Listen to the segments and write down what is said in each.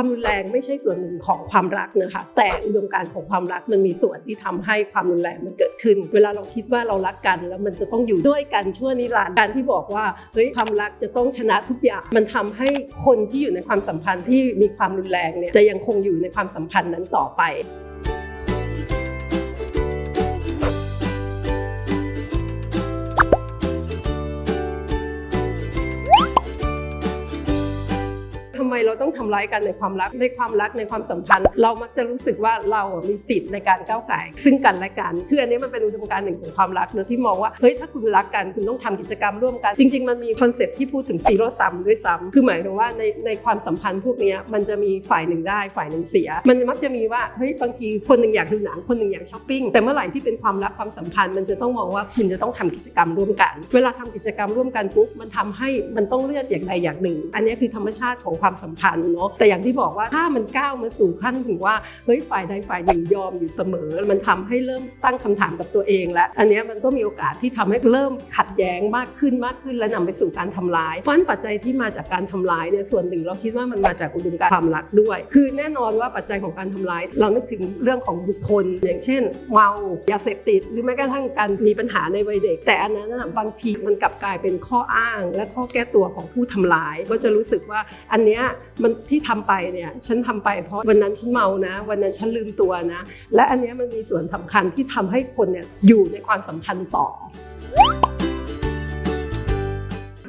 ความรุนแรงไม่ใช่ส่วนหนึ่งของความรักนะคะ แต่อุดมการณ์ของความรักมันมีส่วนที่ทำให้ความรุนแรงมันเกิดขึ้น เวลาเราคิดว่าเรารักกัน แล้วมันจะต้องอยู่ด้วยกันชั่วนิรันดร์การที่บอกว่าเฮ้ยความรักจะต้องชนะทุกอย่าง มันทำให้คนที่อยู่ในความสัมพันธ์ที่มีความรุนแรงเนี่ยจะยังคงอยู่ในความสัมพันธ์นั้นต่อไป ต้องทำร้ายกันในความรักในความรักในความสัมพันธ์ เรามักจะรู้สึกว่าเรามีสิทธิ์ในการก้าวไก่ ซึ่งกันและกันคืออันนี้มันเป็นอุดมการณ์หนึ่งของความรักเนอะที่มองว่าเฮ้ยถ้าคุณรักกันคุณต้องทำกิจกรรมร่วมกัน จริง ๆ มันมีคอนเซ็ปที่พูดถึงซีโร่ซัมด้วยซ้ำคือหมายถึงว่าในในความสัมพันธ์พวกนี้มันจะมีฝ่ายหนึ่งได้ฝ่ายหนึ่งเสีย มันมักจะมีว่าเฮ้ยบางทีคนหนึ่งอยากดูหนังคนหนึ่งอยากช้อปปิ้งแต่เมื่อไหร่ที่เป็นความรักความสัมพันธ์ มันจะต้องมองว่าคุณจะต้องทำกิจกรรมร่วมกัน เวลาทำกิจกรรมร่วมกันปุ๊บมันทำให้มันต้องเลือกอย่างใดอย่างหนึ่ง อันนี้คือธรรมชาติของความสัมพันธ์เนาะแต่อย่างที่บอกว่าถ้ามันก้าวมาสู่ขั้นถึงว่าเฮ้ยฝ่ายใดฝ่ายหนึ่งยอมอยู่เสมอ มันทำให้เริ่มตั้งคำถามกับตัวเองแล้วอันนี้มันก็มีโอกาสที่ทำให้เริ่มขัดแย้งมากขึ้นมากขึ้น และนำไปสู่การทำร้ายเพราะนั้นปัจจัยที่มาจากการทำร้ายเนี่ยส่วนหนึ่งเราคิดว่ามันมาจากอุดมการณ์ความรักด้วย คือแน่นอนว่าปัจจัยของการทำร้าย เรานึกถึงเรื่องของบุคคล อย่างเช่นเมายาเสพติดหรือแม้กระทั่งการมีปัญหาในวัยเด็ก แต่อันนั้นบางทีมันกลับกลายเป็นข้ออ้าง และข้อแก้ตัวของผู้ทำร้าย ก็จะรู้สึกว่าอันเนี้ยมันที่ทำไปเนี่ยฉันทำไปเพราะวันนั้นฉันเมานะ วันนั้นฉันลืมตัวนะ และอันนี้มันมีส่วนสำคัญที่ทำให้คนเนี่ยอยู่ในความสัมพันธ์ต่อ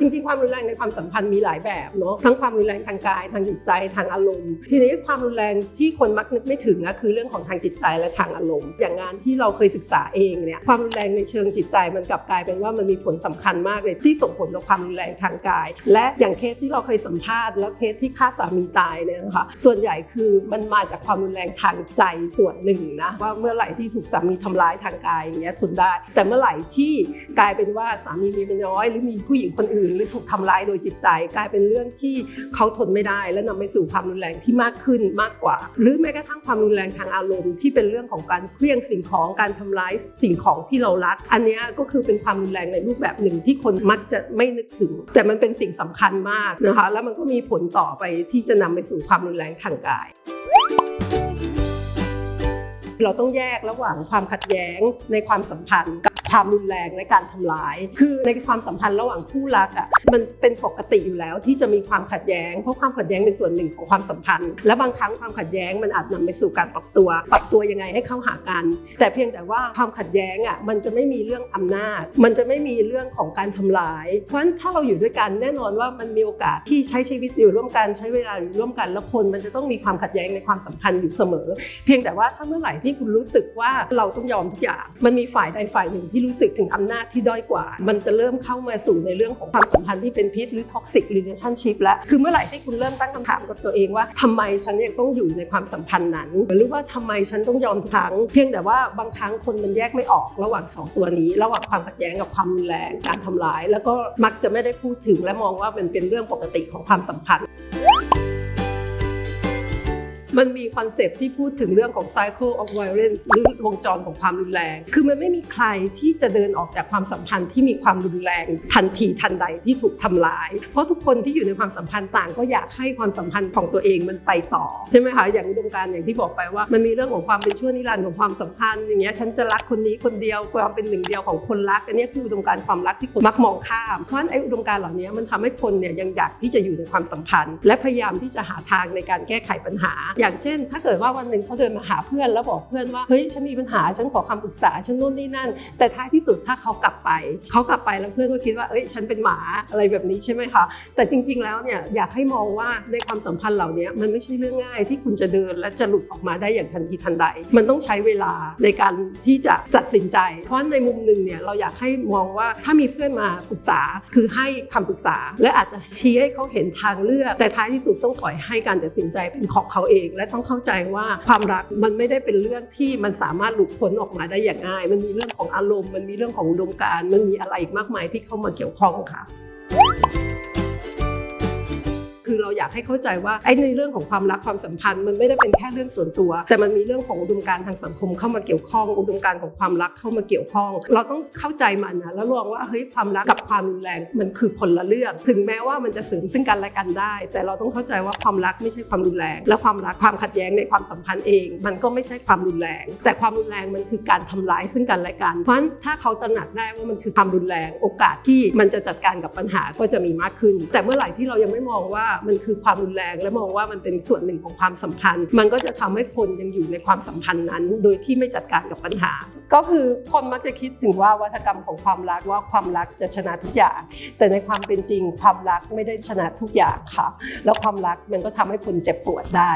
จริงๆ ความรุนแรงในความสัมพันธ์มีหลายแบบเนาะทั้งความรุนแรงทางกายทางจิตใจทางอารมณ์ ทีนี้ความรุนแรงที่คนมักนึกไม่ถึงนะคือเรื่องของทางจิตใจและทางอารมณ์ อย่างงานที่เราเคยศึกษาเองเนี่ยความรุนแรงในเชิงจิตใจมันกลับกลายเป็นว่ามันมีผลสำคัญมากเลยที่ส่งผลต่อความรุนแรงทางกาย และอย่างเคสที่เราเคยสัมภาษณ์แล้วเคสที่ฆ่าสามีตายเนี่ยนะคะส่วนใหญ่คือมันมาจากความรุนแรงทางใจส่วนหนึ่งนะว่าเมื่อไหร่ที่ถูกสามีทำร้ายทางกายอย่างเงี้ยทนได้ แต่เมื่อไหร่ที่กลายเป็นว่าสามีมีเมียน้อย หรือมีผู้หญิงคนอื่นหรือถูกทำร้ายโดยจิตใจ กลายเป็นเรื่องที่เขาทนไม่ได้ และนำไปสู่ความรุนแรงที่มากขึ้นมากกว่า หรือแม้กระทั่งความรุนแรงทางอารมณ์ที่เป็นเรื่องของการเคลื่องสิ่งของการทำร้ายสิ่งของที่เรารัก อันนี้ก็คือเป็นความรุนแรงในรูปแบบหนึ่งที่คนมักจะไม่นึกถึง แต่มันเป็นสิ่งสำคัญมากนะคะแล้วมันก็มีผลต่อไปที่จะนำไปสู่ความรุนแรงทางกายเราต้องแยกระหว่างความขัดแย้งในความสัมพันธ์ ความรุนแรงในการทำร้าย คือในความสัมพันธ์ระหว่างคู่รักอะมันเป็นปกติอยู่แล้วที่จะมีความขัดแย้งเพราะความขัดแย้งเป็นส่วนหนึ่งของความสัมพันธ์ และบางครั้งความขัดแย้งมันอาจนำไปสู่การปรับตัว ปรับตัวยังไงให้เข้าหากัน แต่เพียงแต่ว่าความขัดแย้งอะมันจะไม่มีเรื่องอำนาจ มันจะไม่มีเรื่องของการทำร้าย เพราะฉะนั้นถ้าเราอยู่ด้วยกันแน่นอนว่ามันมีโอกาสที่ใช้ชีวิตอยู่ร่วมกันใช้เวลาอยู่ร่วมกันแล้วคนมันจะต้องมีความขัดแย้งในความสัมพันธ์อยู่เสมอ เพียงแต่ว่าถ้าเมื่อไหร่ที่คุณรู้สึกว่าเราต้องยอมทุกอย่างมันมีฝ่ายใดฝ่ายหนึ่งที่รู้สึกถึงอำนาจที่ด้อยกว่า มันจะเริ่มเข้ามาสู่ในเรื่องของความสัมพันธ์ที่เป็นพิษหรือ toxic relationship แล้ว คือเมื่อไหร่ที่คุณเริ่มตั้งคำถามกับตัวเองว่าทำไมฉันยังต้องอยู่ในความสัมพันธ์นั้น หรือว่าทำไมฉันต้องยอมทั้ง เพียงแต่ว่าบางครั้งคนมันแยกไม่ออกระหว่างสองตัวนี้ ระหว่างความขัดแย้งกับความรุนแรงการทำร้าย แล้วก็มักจะไม่ได้พูดถึงและมองว่ามันเป็นเรื่องปกติของความสัมพันธ์ มันมีคอนเซปต์ที่พูดถึงเรื่องของ cycle of violence หรือวงจรของความรุนแรง คือมันไม่มีใครที่จะเดินออกจากความสัมพันธ์ที่มีความรุนแรงทันทีทันใดที่ถูกทำลาย เพราะทุกคนที่อยู่ในความสัมพันธ์ต่างก็อยากให้ความสัมพันธ์ของตัวเองมันไปต่อใช่ไหมคะอย่างอุดมการ์อย่างที่บอกไปว่า มันมีเรื่องของความเป็นชั่วนิรันดร์ของความสัมพันธ์อย่างเงี้ยฉันจะรักคนนี้คนเดียวความเป็นหนึ่งเดียวของคนรักอันนี้คืออุดมการ์ความรักที่คนมักมองข้ามเพราะฉะนั้นไอ้อุดมการ์เหล่านี้มันทำให้คนเนี่ยยังอยากที่จะอยู่ในความสัมพันธ์ และพยายามที่จะหาทางในการแก้ไขปัญหาอย่างเช่น ถ้าเกิดว่าวันหนึ่งเขาเดินมาหาเพื่อนแล้วบอกเพื่อนว่าเฮ้ยฉันมีปัญหาฉันขอคำปรึกษาฉันนู่นนี่นั่น แต่ท้ายที่สุดถ้าเขากลับไปเขากลับไปแล้วเพื่อนก็คิดว่าเอ้ยฉันเป็นหมาอะไรแบบนี้ใช่ไหมคะแต่จริง ๆ แล้วเนี่ยอยากให้มองว่าในความสัมพันธ์เหล่านี้มันไม่ใช่เรื่องง่ายที่คุณจะเดินและจะหลุดออกมาได้อย่างทันทีทันใด มันต้องใช้เวลาในการที่จะตัดสินใจ เพราะในมุมหนึ่งเนี่ยเราอยากให้มองว่าถ้ามีเพื่อนมาปรึกษาคือให้คำปรึกษา และอาจจะชี้ให้เขาเห็นทางเลือก แต่ท้ายที่สุดต้องปล่อยให้การตัดสินใจเป็นของเขาเองและต้องเข้าใจว่าความรักมันไม่ได้เป็นเรื่องที่มันสามารถหลุดพ้นออกมาได้อย่างง่าย มันมีเรื่องของอารมณ์ มันมีเรื่องของอุดมการณ์มันมีอะไรอีกมากมายที่เข้ามาเกี่ยวข้องค่ะ คือเราอยากให้เข้าใจว่าไอ้ในเรื่องของความรักความสัมพันธ์มันไม่ได้เป็นแค่เรื่องส่วนตัว แต่มันมีเรื่องของอุดมการณ์ทางสังคมเข้ามาเกี่ยวข้อง อุดมการณ์ของความรักเข้ามาเกี่ยวข้อง เราต้องเข้าใจมันนะแล้วลองว่าเฮ้ยความรักกับความรุนแรงมันคือคนละเรื่อง ถึงแม้ว่ามันจะเสริมซึ่งกันและกันได้ แต่เราต้องเข้าใจว่าความรักไม่ใช่ความรุนแรง และความรักความขัดแย้งในความสัมพันธ์เอง มันก็ไม่ใช่ความรุนแรง แต่ความรุนแรงมันคือการทำร้ายซึ่งกันและกัน เพราะฉะนั้นถ้าเขาตระหนักได้ว่ามันคือความรุนแรง โอกาสที่มันจะจัดการกับปัญหาก็จะมีมากขึ้น แต่เมื่อไหร่ที่เรายังไม่มองว่ามันคือความรุนแรง และมองว่ามันเป็นส่วนหนึ่งของความสัมพันธ์ มันก็จะทำให้คนยังอยู่ในความสัมพันธ์นั้น โดยที่ไม่จัดการกับปัญหา ก็คือคนมักจะคิดถึงว่าวัฒกรรมของความรักว่าความรักจะชนะทุกอย่าง แต่ในความเป็นจริงความรักไม่ได้ชนะทุกอย่างค่ะ แล้วความรักมันก็ทำให้คนเจ็บปวดได้